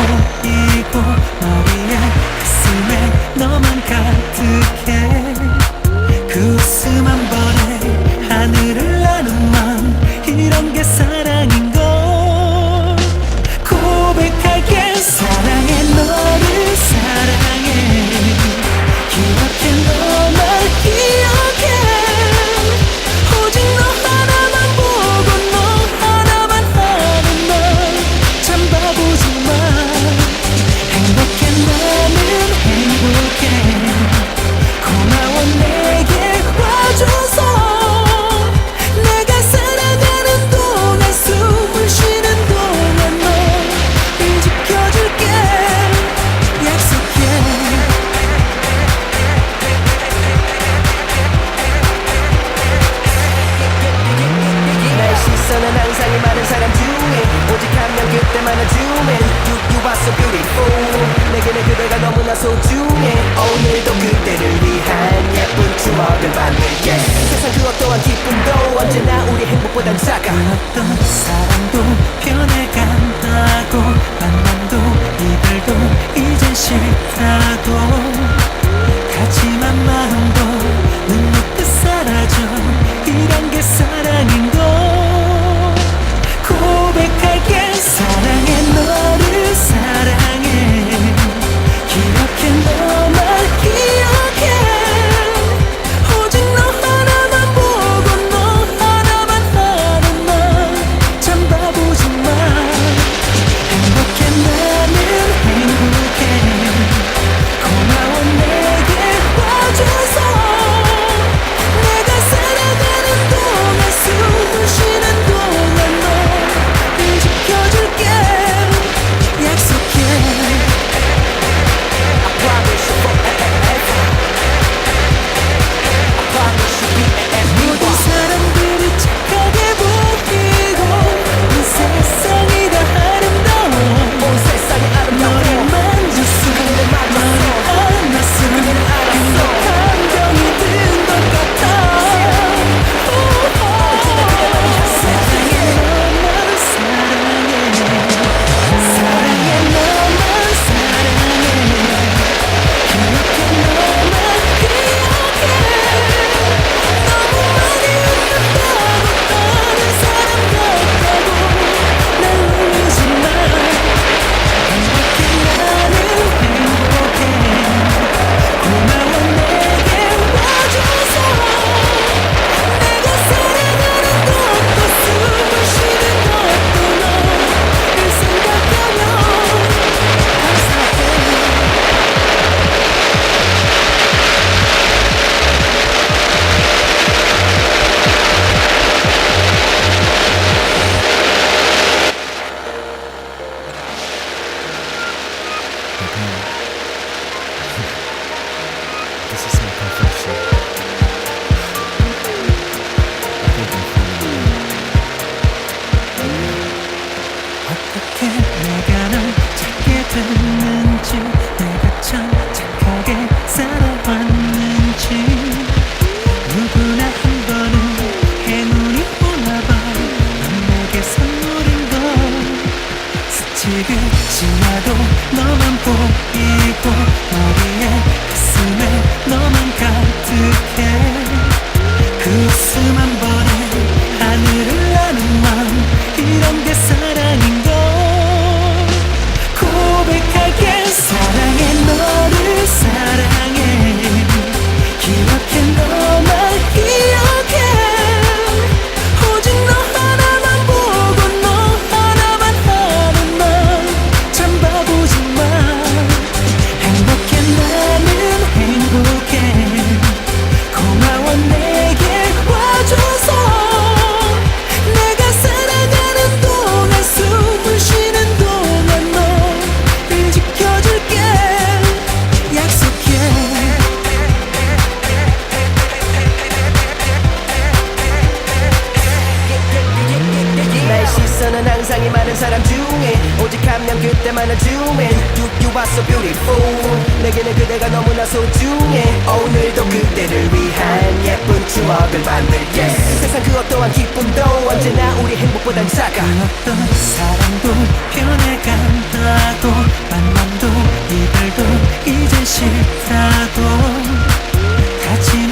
Sa di ko 소중해. 오늘도 그대를 위한 예쁜 추억을 만들게. yeah. 세상 그 어떠한 기쁨도 언제나 우리 행복보단 작아. 그 어떤 사람도 변해간다고. 만남도 이별도 이젠 싫다도 this is my confession. I think I'm falling. 어떻게 내가 널 찾게 됐는지 내가 참 때마다 zoom in You, you are so beautiful. 내게는 그대가 너무나 소중해. 오늘도 그대를 위한 예쁜 추억을 만들게. 세상 그 어떠한 기쁨도 언제나 우리 행복보단 작아. 그 어떤 사람도 변해간다고 만남도 이별도 이제 싫다고. 같이